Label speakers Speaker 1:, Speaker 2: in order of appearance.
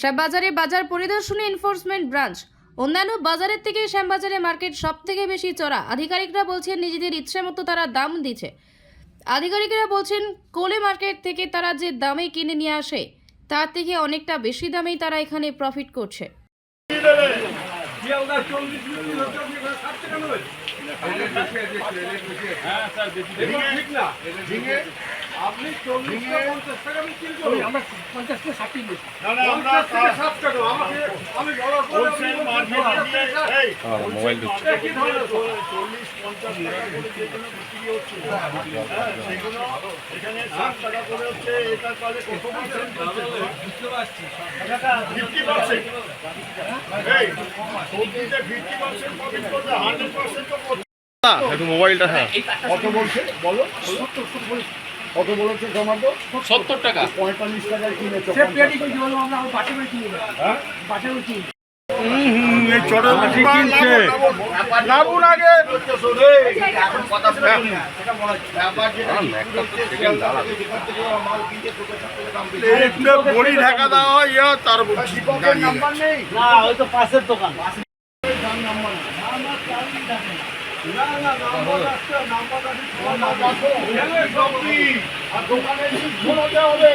Speaker 1: শ্যামবাজারে বাজার পরিদর্শনে enforcement branch অন্যান্য বাজারের থেকে শ্যামবাজারে মার্কেট সব থেকে বেশি চড়া। আধিকারিকরা বলছেন নিজেদের ইচ্ছে মতো তারা দাম দিচ্ছে। আধিকারিকরা বলছেন কোলে মার্কেট থেকে তারা যে দামে কিনে নিয়ে আসে তার থেকে অনেকটা বেশি দামেই তারা এখানে প্রফিট করছে।
Speaker 2: আপনি চল্লিশ পঞ্চাশ টাকা আমি কিনতে আমরা পঞ্চাশ থেকে ষাট কিনবো।
Speaker 3: না, না, আমরা
Speaker 2: পঞ্চাশ থেকে ষাট টাকা। আমাকে আমি
Speaker 3: মার্কেটে দিয়ে এই,
Speaker 4: মোবাইল
Speaker 3: চল্লিশ পঞ্চাশ টাকা করে যেগুলো বিক্রি হচ্ছে। হ্যাঁ, সেগুলো এখানে ষাট টাকা করে হচ্ছে এটার কাজে কত পার্সেন্ট ফিফটি পার্সেন্ট। এই সবজিতে ফিফটি পার্সেন্ট প্রফিট করবে হান্ড্রেড পার্সেন্ট তো
Speaker 4: একটু মোবাইলটা হ্যাঁ।
Speaker 3: কত বলছে? বলো কত বলেছে টমেটো
Speaker 4: সত্তর টাকা।
Speaker 3: পঁয়তাল্লিশ টাকায় কিনেছো হ্যাঁ? বড়ি ঢাকা দেওয়া হয় ইয়া তার নাম্বার নেই।
Speaker 2: না ওই তো পাশের দোকান।
Speaker 3: নাম্বার দোকানে ঘোরাতে হবে।